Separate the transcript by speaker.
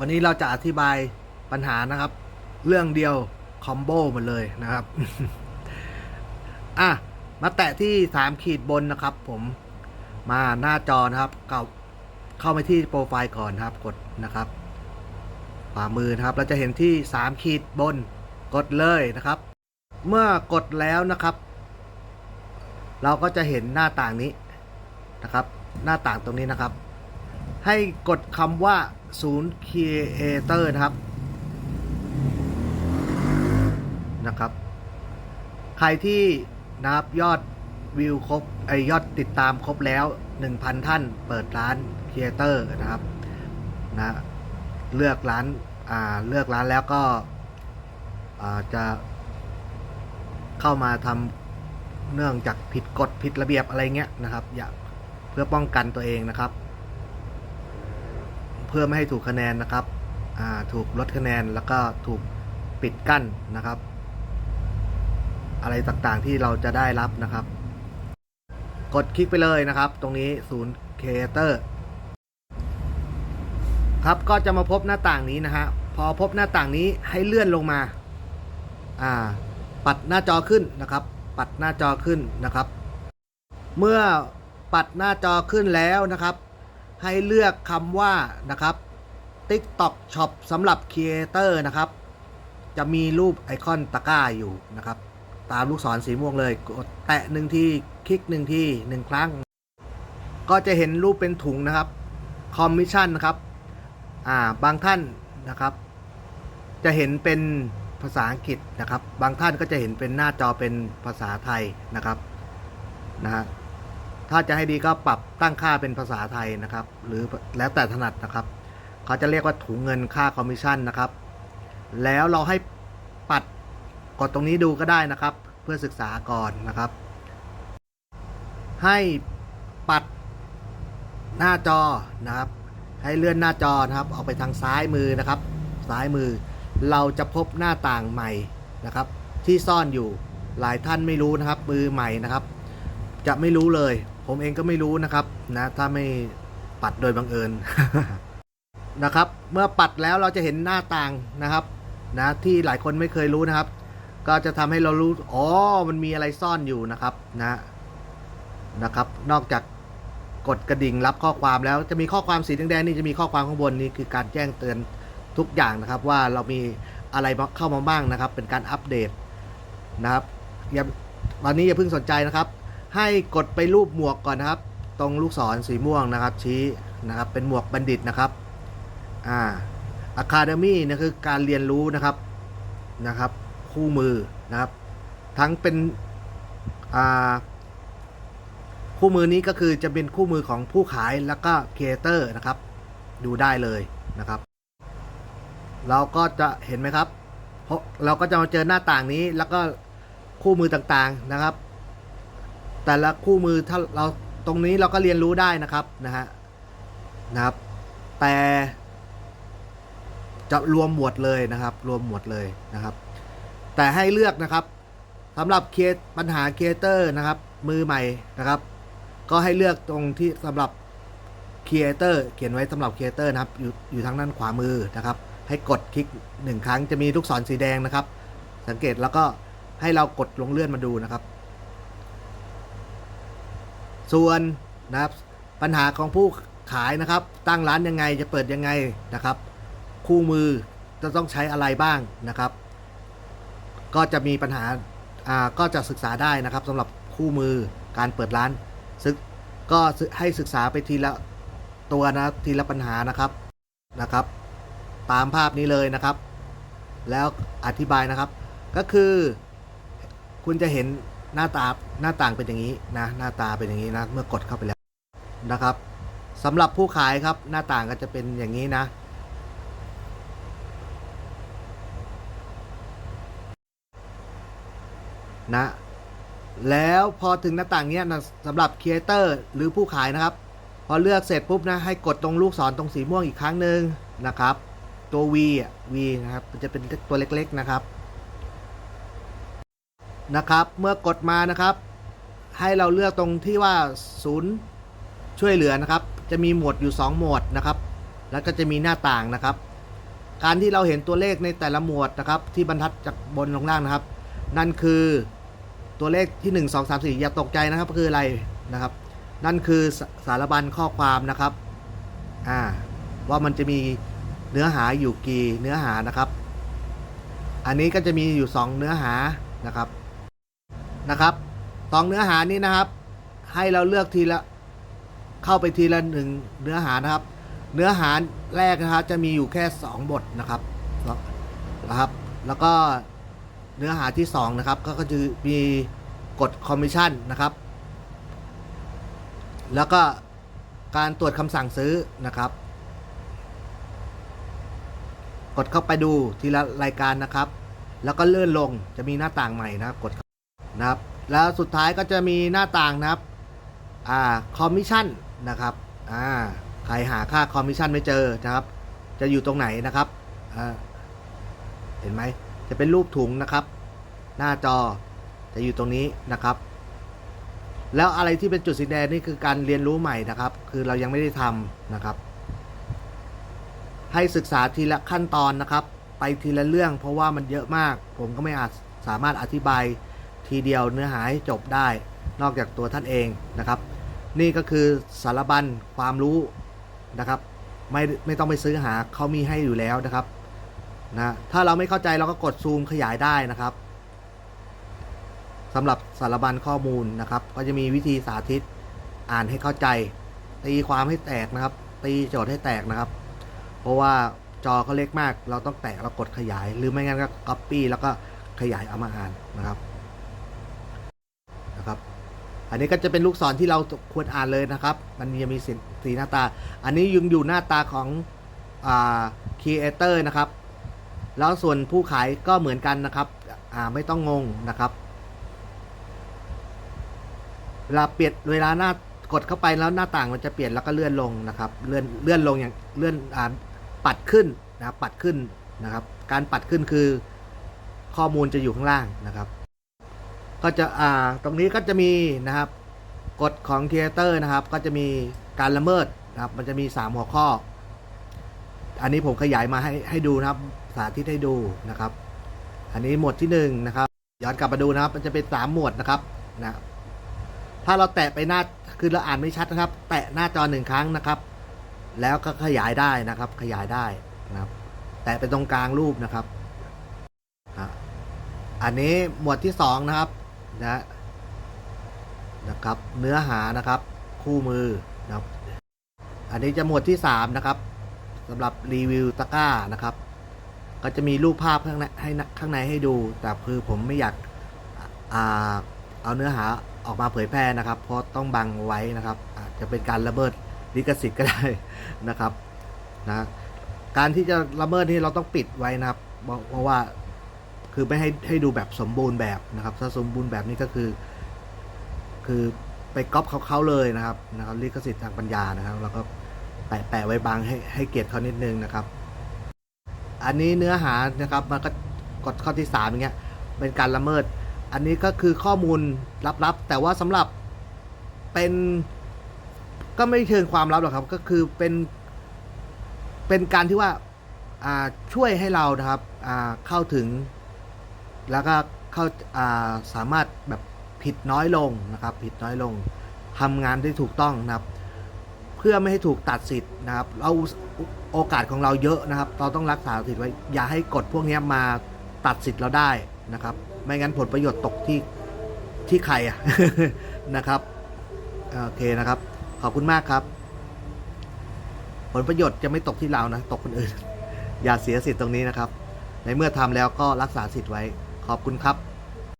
Speaker 1: วันนี้เราจะอธิบายปัญหานะครับ เรื่องเดียวคอมโบหมดเลยนะครับ อะ มาแตะที่สามขีดบนนะครับ ผมมาหน้าจอนะครับเก่าเข้าไปที่โปรไฟล์ก่อนนะครับ กดนะครับขวามือนะครับ เราจะเห็นที่สามขีดบน กดเลยนะครับ เมื่อกดแล้วนะครับ เราก็จะเห็นหน้าต่างนี้นะครับ หน้าต่างตรงนี้นะครับ ให้กดคำว่า ศูนย์ครีเอเตอร์นะครับ นะครับ ใครที่นะครับยอดวิวครบไอยอดติดตามครบแล้ว 1,000 ท่านเปิดร้านครีเอเตอร์นะครับนะเลือกร้านอ่าเลือกร้านแล้วก็จะเข้ามาทำเนื่องจากผิดกฎผิดระเบียบอะไรเงี้ยนะครับ อย่าเพื่อป้องกันตัวเองนะครับ เพื่อไม่ให้ถูกคะแนนนะครับถูกลดคะแนนแล้วก็ถูกปิดกั้นนะครับ อะไรต่างๆที่เราจะได้รับนะครับ กดคลิกไปเลยนะครับ ตรงนี้ศูนย์เคเตอร์ครับก็จะมาพบหน้าต่างนี้นะฮะพอพบหน้าต่างนี้ให้เลื่อนลงมาอ่าปัดหน้าจอขึ้นนะครับ ปัดหน้าจอขึ้นนะครับ เมื่อปัดหน้าจอขึ้นแล้วนะครับ ให้เลือกคำว่านะครับ TikTok Shop สำหรับ Creator นะครับ จะมีรูปไอคอนตะกร้าอยู่นะครับ ตามลูกศรสีม่วงเลยกดแตะหนึ่งที่คลิกหนึ่งที่หนึ่งครั้ง ก็จะเห็นรูปเป็นถุงนะครับคอมมิชชั่นนะครับอ่าบางท่านนะครับ จะเห็นเป็นภาษาอังกฤษนะครับ บางท่านก็จะเห็นเป็นหน้าจอเป็นภาษาไทยนะครับนะฮะ ถ้าจะให้ดีก็ปรับตั้งค่าเป็นภาษาไทยนะครับ หรือแล้วแต่ถนัดนะครับ เขาจะเรียกว่าถุงเงินค่าคอมมิชชั่นนะครับ แล้วเราให้ปัดกดตรงนี้ดูก็ได้นะครับ เพื่อศึกษาก่อนนะครับ ให้ปัดหน้าจอนะครับ ให้เลื่อนหน้าจอนะครับ ออกไปทางซ้ายมือนะครับ ซ้ายมือ เราจะพบหน้าต่างใหม่นะครับ ที่ซ่อนอยู่หลายท่านไม่รู้นะครับ มือใหม่นะครับ จะไม่รู้เลย ผมเองก็ไม่รู้นะครับนะ ถ้าไม่ปัดโดยบังเอิญนะครับ เมื่อปัดแล้วเราจะเห็นหน้าต่างนะครับ นะที่หลายคนไม่เคยรู้นะครับ ก็จะทำให้เรารู้อ๋อมันมีอะไรซ่อนอยู่นะครับนะนะครับ นอกจากกดกระดิ่งรับข้อความแล้วจะมีข้อความสีแดงๆนี่จะมีข้อความข้างบนนี่คือการแจ้งเตือนทุกอย่างนะครับ ว่าเรามีอะไรเข้ามาบ้างนะครับ เป็นการอัปเดตนะครับอย่าวันนี้อย่าเพิ่งสนใจนะครับ ให้กดไปรูปหมวกก่อนนะครับ ตรงลูกศรสีม่วงนะครับ ชี้นะครับเป็นหมวกบัณฑิตนะครับอ่า Academy นะคือการเรียนรู้นะครับนะครับ คู่มือนะครับ ทั้งเป็นอ่าคู่มือนี้ก็คือจะเป็นคู่มือของผู้ขายแล้วก็ครีเอเตอร์นะครับ ดูได้เลยนะครับ เราก็จะเห็นไหมครับเพราะเราก็จะมาเจอหน้าต่างนี้แล้วก็คู่มือต่างๆนะครับ แต่ละคู่มือถ้าเราตรงนี้เราก็เรียนรู้ได้นะครับนะฮะนะครับ แต่จะรวมหมวดเลยนะครับ รวมหมวดเลยนะครับ แต่ให้เลือกนะครับสำหรับเคสปัญหาครีเอเตอร์นะครับ มือใหม่นะครับ ก็ให้เลือกตรงที่สำหรับครีเอเตอร์เขียนไว้สำหรับครีเอเตอร์นะครับ อยู่อยู่ทางด้านขวามือนะครับ ให้กดคลิกหนึ่งครั้งจะมีลูกศรสีแดงนะครับ สังเกตแล้วก็ให้เรากดลงเลื่อนมาดูนะครับ ส่วนนะครับปัญหาของผู้ขายนะครับ ตั้งร้านยังไงจะเปิดยังไงนะครับ คู่มือจะต้องใช้อะไรบ้างนะครับ ก็จะมีปัญหาอ่าก็จะศึกษาได้นะครับสำหรับคู่มือการเปิดร้านซึกก็ให้ศึกษาไปทีละตัวนะทีละปัญหานะครับนะครับ ตามภาพนี้เลยนะครับ แล้วอธิบายนะครับ ก็คือคุณจะเห็น หน้าตาหน้าต่างเป็นอย่างนี้นะหน้าตาเป็นอย่างนี้นะ เมื่อกดเข้าไปแล้วนะครับสำหรับผู้ขายครับหน้าต่างก็จะเป็นอย่างนี้นะ นะ แล้วพอถึงหน้าต่างเนี้ยนะสำหรับครีเอเตอร์หรือผู้ขายนะครับ พอเลือกเสร็จปุ๊บนะให้กดตรงลูกศรตรงสีม่วงอีกครั้งหนึ่งนะครับ ตัว V อะ V นะครับ มันจะเป็นตัวเล็กๆนะครับ นะครับ เมื่อกดมานะครับ ให้เราเลือกตรงที่ว่าศูนย์ช่วยเหลือนะครับ จะมีหมวดอยู่ 2 หมวดนะครับ แล้วก็จะมีหน้าต่างนะครับ การที่เราเห็นตัวเลขในแต่ละหมวดนะครับ ที่บรรทัดจากบนลงล่างนะครับ นั่นคือตัวเลขที่ 1 2 3 4 อย่าตกใจนะครับคืออะไรนะครับ นั่นคือสสารบัญข้อความนะครับอ่าว่ามันจะมีเนื้อหาอยู่กี่เนื้อหานะครับ อันนี้ก็จะมีอยู่ 2 เนื้อหานะครับ นะครับสองเนื้อหานี้นะครับ ให้เราเลือกทีละเข้าไปทีละหนึ่งเนื้อหานะครับ เนื้อหาแรกนะครับจะมีอยู่แค่ 2 บทนะครับนะครับ แล้วก็เนื้อหาที่ 2 นะครับ ก็จะมีกฎคอมมิชชั่นนะครับ แล้วก็การตรวจคำสั่งซื้อนะครับ กดเข้าไปดูทีละรายการนะครับ แล้วก็เลื่อนลงจะมีหน้าต่างใหม่นะครับกด นะครับ แล้วสุดท้ายก็จะมีหน้าต่างนะครับ อ่า คอมมิชชั่นนะครับ อ่า ใครหาค่าคอมมิชชั่นไม่เจอนะครับ จะอยู่ตรงไหนนะครับ อ่า เห็นไหม จะเป็นรูปถุงนะครับ หน้าจอจะอยู่ตรงนี้นะครับ แล้วอะไรที่เป็นจุดสีแดงนี่คือการเรียนรู้ใหม่นะครับ คือเรายังไม่ได้ทำนะครับ ให้ศึกษาทีละขั้นตอนนะครับ ไปทีละเรื่องเพราะว่ามันเยอะมาก ผมก็ไม่อาจสามารถอธิบาย ทีเดียวเนื้อหาให้จบได้นอกจากตัวท่านเองนะครับ นี่ก็คือสารบัญความรู้นะครับ ไม่ไม่ต้องไปซื้อหาเขามีให้อยู่แล้วนะครับนะถ้าเราไม่เข้าใจเราก็กดซูมขยายได้นะครับสำหรับสารบัญข้อมูลนะครับ ก็จะมีวิธีสาธิตอ่านให้เข้าใจตีความให้แตกนะครับ ตีโจทย์ให้แตกนะครับ เพราะว่าจอเขาเล็กมาก เราต้องแตะเรากดขยาย หรือไม่งั้นก็ copy แล้วก็ขยายเอามาอ่านนะครับ อันนี้ก็จะเป็นลูกศรที่เราควรอ่านเลยนะครับ มันจะมีสีหน้าตา อันนี้ยังอยู่หน้าตาของอ่า creator นะครับ แล้วส่วนผู้ขายก็เหมือนกันนะครับไม่ต้องงงนะครับ เวลาเปลี่ยนเวลาหน้ากดเข้าไปแล้วหน้าต่างมันจะเปลี่ยนแล้วก็เลื่อนลงนะครับ เลื่อนเลื่อนลงอย่างเลื่อนอ่าปัดขึ้นนะครับปัดขึ้นนะครับ การปัดขึ้นคือข้อมูลจะอยู่ข้างล่างนะครับ ก็จะอ่าตรงนี้ก็จะมีนะครับกฎของ Creator นะครับ ก็จะมีการละเมิดนะครับ มันจะมี 3 หัวข้อ อันนี้ผมขยายมาให้ให้ดูนะครับ สาธิตให้ดูนะครับ อันนี้หมวดที่1นะครับย้อนกลับมาดูนะครับ มันจะเป็น3หมวดนะครับนะถ้าเราแตะไปหน้าคือเราอ่านไม่ชัดนะครับ แตะหน้าจอหนึ่งครั้งนะครับ แล้วก็ขยายได้นะครับ ขยายได้นะครับ แตะไปตรงกลางรูปนะครับอันนี้หมวดที่2นะครับ นะนะครับ เนื้อหานะครับ คู่มือนะครับ อันนี้จะหมวดที่3นะครับสำหรับรีวิวตะกร้านะครับ ก็จะมีรูปภาพข้างในให้ข้างในให้ดู แต่คือผมไม่อยากอาเอาเนื้อหาออกมาเผยแพร่นะครับ เพราะต้องบังไว้นะครับอาจจะเป็นการละเมิดลิขสิทธิ์ก็ได้นะครับนะการที่จะละเมิดนี่เราต้องปิดไว้นะครับ เพราะว่า คือไม่ให้ให้ดูแบบสมบูรณ์แบบนะครับ ถ้าสมบูรณ์แบบนี้ก็คือ คือไปก๊อปเขาเขาเลยนะครับนะครับลิขสิทธิ์ทางปัญญานะครับแล้วก็แปะแปะไว้บางให้ให้เกียรติเขานิดนึงนะครับ อันนี้เนื้อหานะครับมันก็กดข้อที่3อย่างเงี้ยเป็นการละเมิด อันนี้ก็คือข้อมูลลับๆ แต่ว่าสำหรับเป็นก็ไม่เชิงความลับหรอกครับ ก็คือเป็น เป็นการที่ว่าช่วยให้เรานะครับเข้าถึง แล้วก็เข้าาสามารถแบบผิดน้อยลงนะครับ ผิดน้อยลงทำงานได้ถูกต้องนะครับ เพื่อไม่ให้ถูกตัดสิทธิ์นะครับ เราโอกาสของเราเยอะนะครับ เราต้องรักษาสิทธิ์ไว้ อย่าให้กฎพวกนี้มาตัดสิทธิ์เราได้นะครับ ไม่งั้นผลประโยชน์ตกที่ที่ใครอะนะครับโอเคนะครับ ขอบคุณมากครับ ผลประโยชน์จะไม่ตกที่เรานะ ตกคนอื่น อย่าเสียสิทธิ์ตรงนี้นะครับ ในเมื่อทำแล้วก็รักษาสิทธิ์ไว้ ขอบคุณครับ